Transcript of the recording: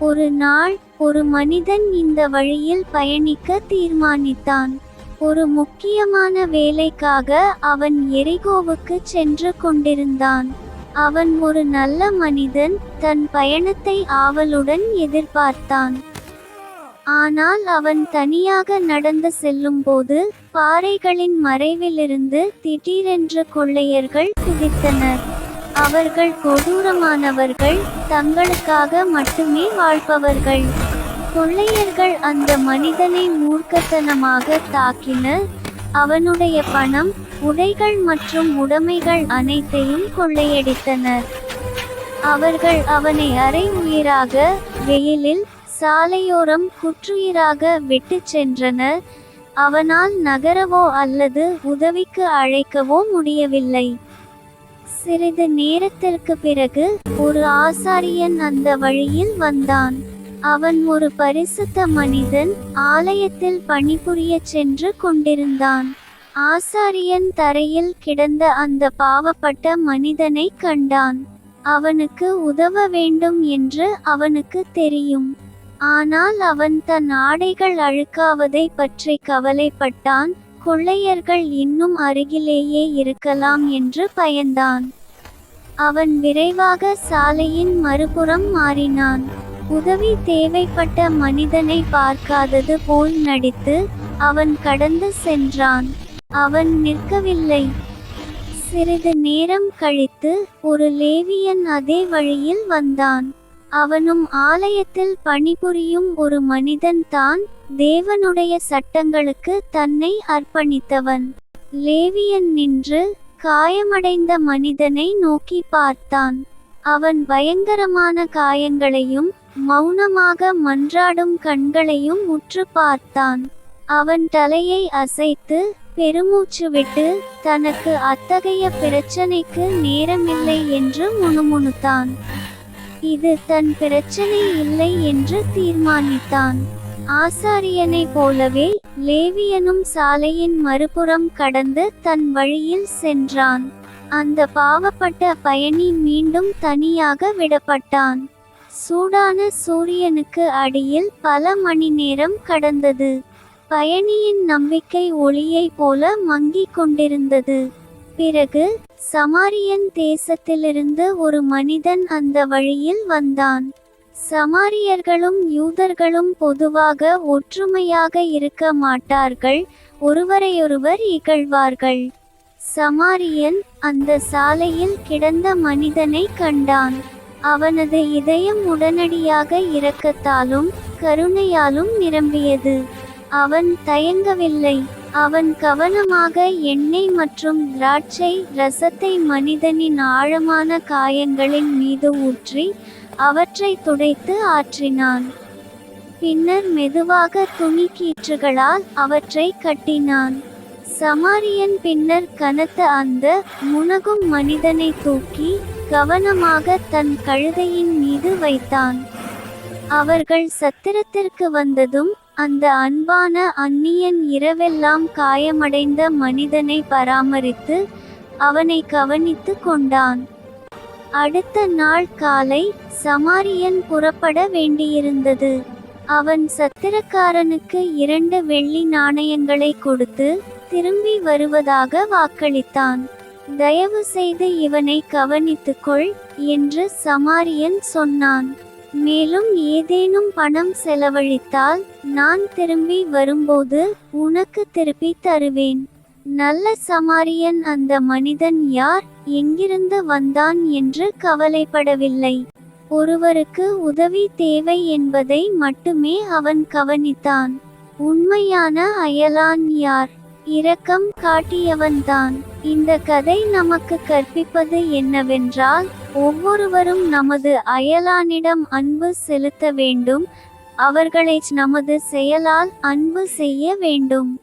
ஒரு நாள் ஒரு மனிதன் இந்த வழியில் பயணிக்க தீர்மானித்தான். ஒரு முக்கியமான வேலைக்காக அவன் எரிகோவுக்கு சென்று கொண்டிருந்தான். அவன் ஒரு நல்ல மனிதன் தன் பயணத்தை ஆவலுடன் எதிர்பார்த்தான். ஆனால் அவன் தனியாக நடந்து செல்லும்போது பாறைகளின் மறைவிலிருந்து திடீரென்று கொள்ளையர்கள் குதித்தனர். அவர்கள் கொடூரமானவர்கள் தங்களுக்காக மட்டுமே வாழ்பவர்கள். கொள்ளையர்கள் அந்த மனிதனை மூர்க்கத்தனமாக தாக்கினர் அவனுடைய பணம் உடைகள் மற்றும் உடைமைகள் அனைத்தையும் கொள்ளையடித்தனர். அவர்கள் அவனை அரை உயிராக வெயிலில் சாலையோரம் குற்றுயிராக விட்டு சென்றனர். அவனால் நகரவோ அல்லது உதவிக்கு அழைக்கவோ முடியவில்லை. சிறிது நேரத்திற்கு பிறகு ஒரு ஆசாரியன் அந்த வழியில் வந்தான். அவன் ஒரு பரிசுத்த மனிதன் ஆலயத்தில் பணிபுரியச் சென்று கொண்டிருந்தான். ஆசாரியன் தரையில் கிடந்த அந்த பாவப்பட்ட மனிதனை கண்டான். அவனுக்கு உதவ வேண்டும் என்று அவனுக்கு தெரியும். ஆனால் அவன் தன் ஆடைகள் அழுக்காவதை பற்றி கவலைப்பட்டான். கொள்ளையர்கள் இன்னும் அருகிலேயே இருக்கலாம் என்று பயந்தான். அவன் விரைவாக சாலையின் மறுபுறம் மாறினான். உதவி தேவைப்பட்ட மனிதனை பார்க்காதது போல் நடித்து அவன் கடந்து சென்றான். அவன் நிற்கவில்லை. சிறிது நேரம் கழித்து ஒரு லேவியன் அதே வழியில் வந்தான். அவனும் ஆலயத்தில் பணிபுரியும் ஒரு மனிதன் தான் தேவனுடைய சட்டங்களுக்கு தன்னை அர்ப்பணித்தவன். லேவியன் நின்று காயமடைந்த மனிதனை நோக்கி பார்த்தான். அவன் பயங்கரமான காயங்களையும் மௌனமாக மன்றாடும் கண்களையும் உற்று பார்த்தான். அவன் தலையை அசைத்து பெருமூச்சு விட்டு தனக்கு அத்தகைய பிரச்சனைக்கு நேரமில்லை என்று முணுமுணுத்தான். இது தன் பிரச்சனை இல்லை என்று தீர்மானித்தான். ஆசாரியனைப் போலவே லேவியனும் சாலையின் மறுபுறம் கடந்து தன் வழியில் சென்றான். அந்த பாவப்பட்ட பயணி மீண்டும் தனியாக விடப்பட்டான். சூடான சூரியனுக்கு அடியில் பல மணி நேரம் கடந்தது. பயணியின் நம்பிக்கை ஒளியைப் போல மங்கிக் கொண்டிருந்தது. பிறகு சமாரியன் தேசத்திலிருந்து ஒரு மனிதன் அந்த வழியில் வந்தான். சமாரியர்களும் யூதர்களும் பொதுவாக ஒற்றுமையாக இருக்க மாட்டார்கள் ஒருவரையொருவர் இகழ்வார்கள். சமாரியன் அந்த சாலையில் கிடந்த மனிதனை கண்டான். அவனது இதயம் உடனடியாக இரக்கத்தாலும் கருணையாலும் நிரம்பியது. அவன் தயங்கவில்லை. அவன் கவனமாக எண்ணெய் மற்றும் திராட்சை ரசத்தை மனிதனின் ஆழமான காயங்களின் மீது ஊற்றி அவற்றை துடைத்து ஆற்றினான். பின்னர் மெதுவாக துணி கீற்றுகளால் அவற்றை கட்டினான். சமாரியன் பின்னர் கனத்த அந்த முனகும் மனிதனை தூக்கி கவனமாக தன் கழுதையின் மீது வைத்தான். அவர்கள் சத்திரத்திற்கு வந்ததும் அந்த அன்பான அந்நியன் இரவெல்லாம் காயமடைந்த மனிதனை பராமரித்து அவனை கவனித்து கொண்டான். அடுத்த நாள் காலை சமாரியன் புறப்பட வேண்டியிருந்தது. அவன் சத்திரக்காரனுக்கு இரண்டு வெள்ளி நாணயங்களை கொடுத்து திரும்பி வருவதாக வாக்களித்தான். தயவு செய்து இவனை கவனித்துக்கொள் என்று சமாரியன் சொன்னான். மேலும் ஏதேனும் பணம் செலவழித்தால் நான் திரும்பி வரும்போது உனக்கு திருப்பி தருவேன். நல்ல சமாரியன் அந்த மனிதன் யார்? எங்கிருந்து வந்தான் என்று கவலைப்படவில்லை. ஒருவருக்கு உதவி தேவை என்பதை மட்டுமே அவன் கவனித்தான். உண்மையான அயலான் யார்? இரக்கம் காட்டியவன்தான். இந்த கதை நமக்கு கற்பிப்பது என்னவென்றால் ஒவ்வொருவரும் நமது அயலானிடம் அன்பு செலுத்த வேண்டும். அவர்களை நமது செயலால் அன்பு செய்ய வேண்டும்.